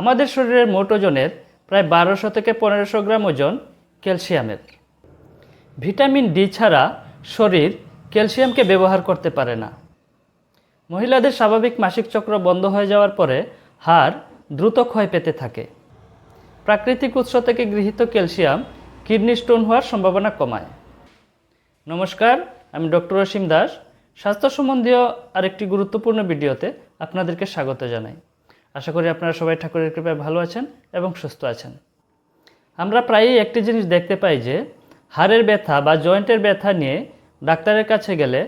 আমাদের শরীরের মোট ওজনের প্রায় বারোশো থেকে পনেরোশো গ্রাম ওজন ক্যালসিয়ামের। ভিটামিন ডি ছাড়া শরীর ক্যালসিয়ামকে ব্যবহার করতে পারে না। মহিলাদের স্বাভাবিক মাসিক চক্র বন্ধ হয়ে যাওয়ার পরে হাড় দ্রুত ক্ষয় পেতে থাকে। প্রাকৃতিক উৎস থেকে গৃহীত ক্যালসিয়াম কিডনি স্টোন হওয়ার সম্ভাবনা কমায়। নমস্কার, আমি ডক্টর অসীম দাস। স্বাস্থ্য সম্বন্ধীয় আরেকটি গুরুত্বপূর্ণ ভিডিওতে আপনাদেরকে স্বাগত জানাই। আশা করি আপনারা সবাই ঠাকুরের কৃপায় ভালো আছেন এবং সুস্থ আছেন। আমরা প্রায়ই একটি জিনিস দেখতে পাই যে, হাড়ের ব্যথা বা জয়েন্টের ব্যথা নিয়ে ডাক্তারের কাছে গেলে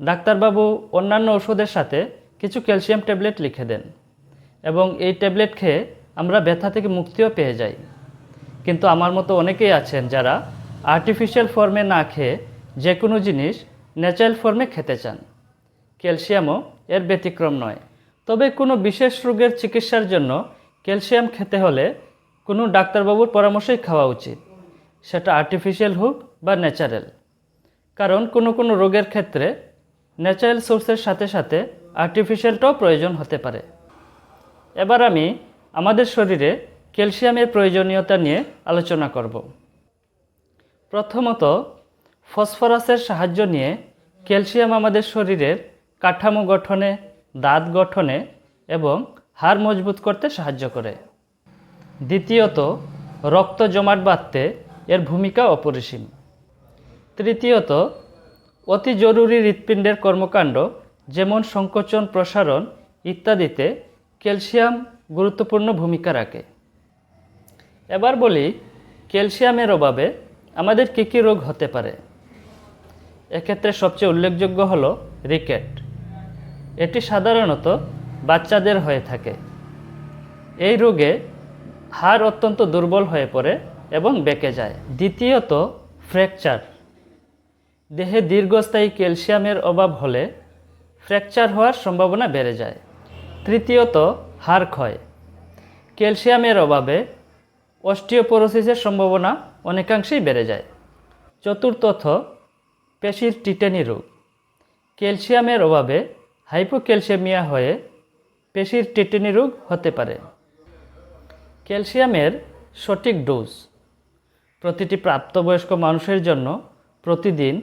ডাক্তারবাবু অন্যান্য ওষুধের সাথে কিছু ক্যালসিয়াম ট্যাবলেট লিখে দেন এবং এই ট্যাবলেট খেয়ে আমরা ব্যথা থেকে মুক্তিও পেয়ে যাই। কিন্তু আমার মতো অনেকেই আছেন যারা আর্টিফিশিয়াল ফর্মে না খেয়ে যে কোনো জিনিস ন্যাচারাল ফর্মে খেতে চান। ক্যালসিয়ামও এর ব্যতিক্রম নয়। তবে কোনো বিশেষ রোগের চিকিৎসার জন্য ক্যালসিয়াম খেতে হলে কোনো ডাক্তারবাবুর পরামর্শই খাওয়া উচিত। সেটা আর্টিফিশিয়াল হোক বা ন্যাচারাল কারণ কোনো কোনো রোগের ক্ষেত্রে ন্যাচারাল সোর্সের সাথে সাথে আর্টিফিশিয়ালটাও প্রয়োজন হতে পারে। এবার আমি আমাদের শরীরে ক্যালসিয়ামের প্রয়োজনীয়তা নিয়ে আলোচনা করব। প্রথমত, ফসফরাসের সাহায্য নিয়ে ক্যালসিয়াম আমাদের শরীরের কাঠামো গঠনে দাঁত গঠনে এবং হাড় মজবুত করতে সাহায্য করে। দ্বিতীয়ত, রক্ত জমাট বাঁধতে এর ভূমিকা অপরিসীম। তৃতীয়ত, অতি জরুরি হৃৎপিণ্ডের কর্মকাণ্ড যেমন সংকোচন, প্রসারণ ইত্যাদিতে ক্যালসিয়াম গুরুত্বপূর্ণ ভূমিকা রাখে। এবার বলি, ক্যালসিয়ামের অভাবে আমাদের কী কী রোগ হতে পারে? এক্ষেত্রে সবচেয়ে উল্লেখযোগ্য হল রিকেট। এটি সাধারণত বাচ্চাদের হয়ে থাকে। এই রোগে হাড় অত্যন্ত দুর্বল হয়ে পড়ে এবং বেঁকে যায়। দ্বিতীয়ত, ফ্র্যাকচার। দেহে দীর্ঘস্থায়ী ক্যালসিয়ামের অভাব হলে ফ্র্যাকচার হওয়ার সম্ভাবনা বেড়ে যায়। তৃতীয়ত, হাড় ক্ষয়। ক্যালসিয়ামের অভাবে অস্টিওপোরোসিসের সম্ভাবনা অনেকাংশেই বেড়ে যায়। চতুর্থত, পেশির টিটেনি রোগ। ক্যালসিয়ামের অভাবে হাইপোক্যালসিয়ামিয়া হয়ে পেশির টিটেনি রোগ হতে পারে। ক্যালসিয়ামের সঠিক ডোজ, প্রতিটি প্রাপ্তবয়স্ক মানুষের জন্য প্রতিদিন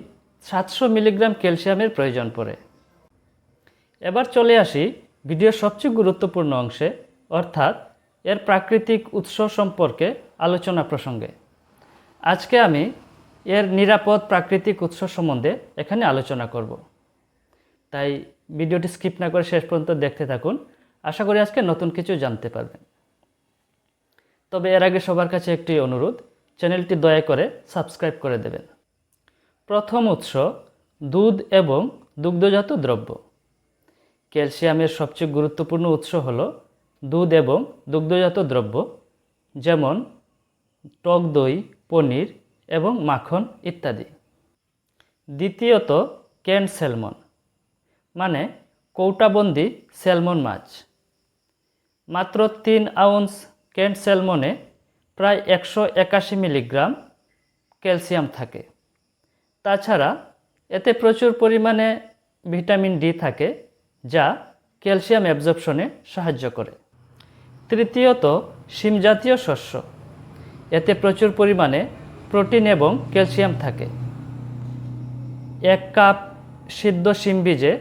সাতশো মিলিগ্রাম ক্যালসিয়ামের প্রয়োজন পড়ে। এবার চলে আসি ভিডিওর সবচেয়ে গুরুত্বপূর্ণ অংশে, অর্থাৎ এর প্রাকৃতিক উৎস সম্পর্কে আলোচনা প্রসঙ্গে। আজকে আমি এর নিরাপদ প্রাকৃতিক উৎস সম্বন্ধে এখানে আলোচনা করব। তাই ভিডিওটি স্কিপ না করে শেষ পর্যন্ত দেখতে থাকুন। আশা করি আজকে নতুন কিছু জানতে পারবেন। তবে এর আগে সবার কাছে একটি অনুরোধ, চ্যানেলটি দয়া করে সাবস্ক্রাইব করে দেবেন। প্রথম উৎস, দুধ এবং দুগ্ধজাত দ্রব্য। ক্যালসিয়ামের সবচেয়ে গুরুত্বপূর্ণ উৎস হল দুধ এবং দুগ্ধজাত দ্রব্য, যেমন টক দই, পনির এবং মাখন ইত্যাদি। দ্বিতীয়ত ক্যান্ড স্যালমন। মানে কৌটাবন্দি স্যালমন মাছ। মাত্র তিন আউন্স ক্যান্ড স্যালমনে প্রায় একশো একাশি মিলিগ্রাম ক্যালসিয়াম থাকে। তাছাড়া এতে প্রচুর পরিমাণে ভিটামিন ডি থাকে, যা ক্যালসিয়াম অ্যাবজর্পশনে সাহায্য করে। তৃতীয়ত, শিম জাতীয় শস্য। এতে প্রচুর পরিমাণে প্রোটিন এবং ক্যালসিয়াম থাকে। এক কাপ সিদ্ধ শিম বীজে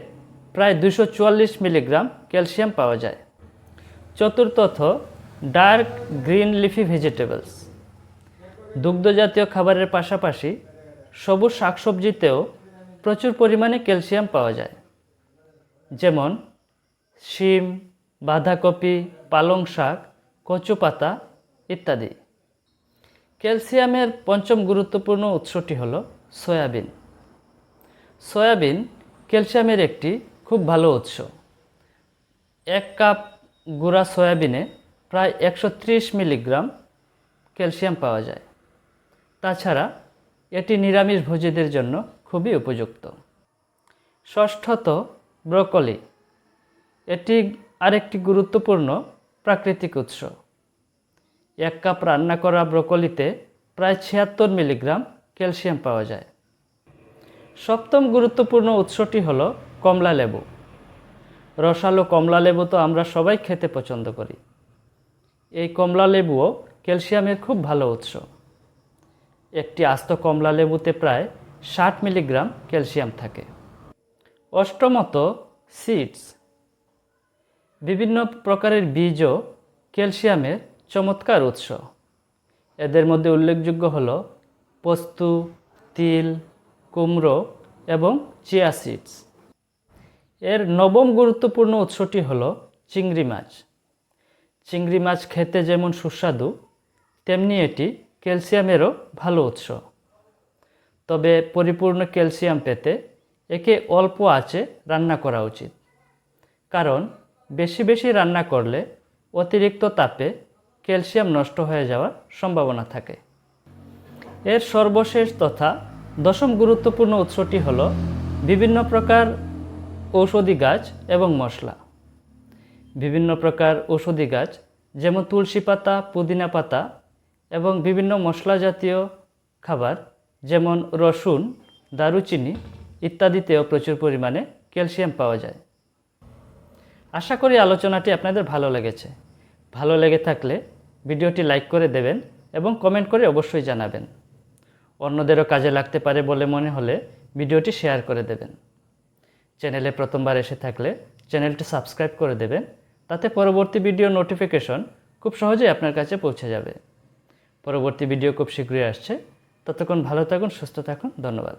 প্রায় দুশো মিলিগ্রাম ক্যালসিয়াম পাওয়া যায়। চতুর্থত ডার্ক গ্রিন লিফি ভেজিটেবলস। দুগ্ধজাতীয় খাবারের পাশাপাশি সবুজ শাকসবজিতেও প্রচুর পরিমাণে ক্যালসিয়াম পাওয়া যায়। যেমন শিম, বাঁধাকপি, পালং শাক, কচু পাতা ইত্যাদি। ক্যালসিয়ামের পঞ্চম গুরুত্বপূর্ণ উৎসটি হল সয়াবিন। সয়াবিন ক্যালসিয়ামের একটি খুব ভালো উৎস। এক কাপ গুঁড়া সয়াবিনে প্রায় একশো ত্রিশ মিলিগ্রাম ক্যালসিয়াম পাওয়া যায়। তাছাড়া এটি নিরামিষ ভোজীদের জন্য খুবই উপযুক্ত। ষষ্ঠত ব্রকলি। এটি আরেকটি গুরুত্বপূর্ণ প্রাকৃতিক উৎস। এক কাপ রান্না করা ব্রকলিতে প্রায় ছিয়াত্তর মিলিগ্রাম ক্যালসিয়াম পাওয়া যায়। সপ্তম গুরুত্বপূর্ণ উৎসটি হল কমলা লেবু। রসালো কমলা লেবু তো আমরা সবাই খেতে পছন্দ করি। এই কমলা লেবুও ক্যালসিয়ামের খুব ভালো উৎস। একটি আস্ত কমলা লেবুতে প্রায় ষাট মিলিগ্রাম ক্যালসিয়াম থাকে। অষ্টমত, সিডস। বিভিন্ন প্রকারের বীজও ক্যালসিয়ামের চমৎকার উৎস। এদের মধ্যে উল্লেখযোগ্য হল পোস্তু, তিল, কুমড়ো এবং চিয়া সিডস। এর নবম গুরুত্বপূর্ণ উৎসটি হল চিংড়ি মাছ। চিংড়ি মাছ খেতে যেমন সুস্বাদু, তেমনি এটি ক্যালসিয়ামেরও ভালো উৎস। তবে পরিপূর্ণ ক্যালসিয়াম পেতে একে অল্প আঁচে রান্না করা উচিত। কারণ বেশি বেশি রান্না করলে অতিরিক্ত তাপে ক্যালসিয়াম নষ্ট হয়ে যাওয়ার সম্ভাবনা থাকে। এর সর্বশেষ তথা দশম গুরুত্বপূর্ণ উৎসটি হল বিভিন্ন প্রকার ঔষধি গাছ এবং মশলা। বিভিন্ন প্রকার ঔষধি গাছ যেমন তুলসী পাতা, পুদিনা পাতা এবং বিভিন্ন মশলা জাতীয় খাবার যেমন রসুন, দারুচিনি ইত্যাদিতেও প্রচুর পরিমাণে ক্যালসিয়াম পাওয়া যায়। আশা করি আলোচনাটি আপনাদের ভালো লেগেছে। ভালো লেগে থাকলে ভিডিওটি লাইক করে দেবেন এবং কমেন্ট করে অবশ্যই জানাবেন। অন্যদেরও কাজে লাগতে পারে বলে মনে হলে ভিডিওটি শেয়ার করে দেবেন। চ্যানেলে প্রথমবার এসে থাকলে চ্যানেলটি সাবস্ক্রাইব করে দেবেন, তাতে পরবর্তী ভিডিও নোটিফিকেশন খুব সহজেই আপনার কাছে পৌঁছে যাবে। পরবর্তী ভিডিও খুব শীঘ্রই আসছে। ততক্ষণ ভালো থাকুন, সুস্থ থাকুন, ধন্যবাদ।